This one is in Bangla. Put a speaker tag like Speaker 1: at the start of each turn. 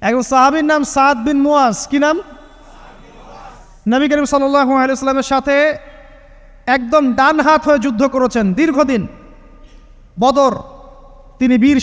Speaker 1: একজন সাহাবির নাম সাদ বিন মুয়াজ। কি নাম? নবী করিম সাল্লাহ সাথে একদম ডান হাত হয়ে যুদ্ধ করেছেন। দীর্ঘদিন বদর, তিনি বীর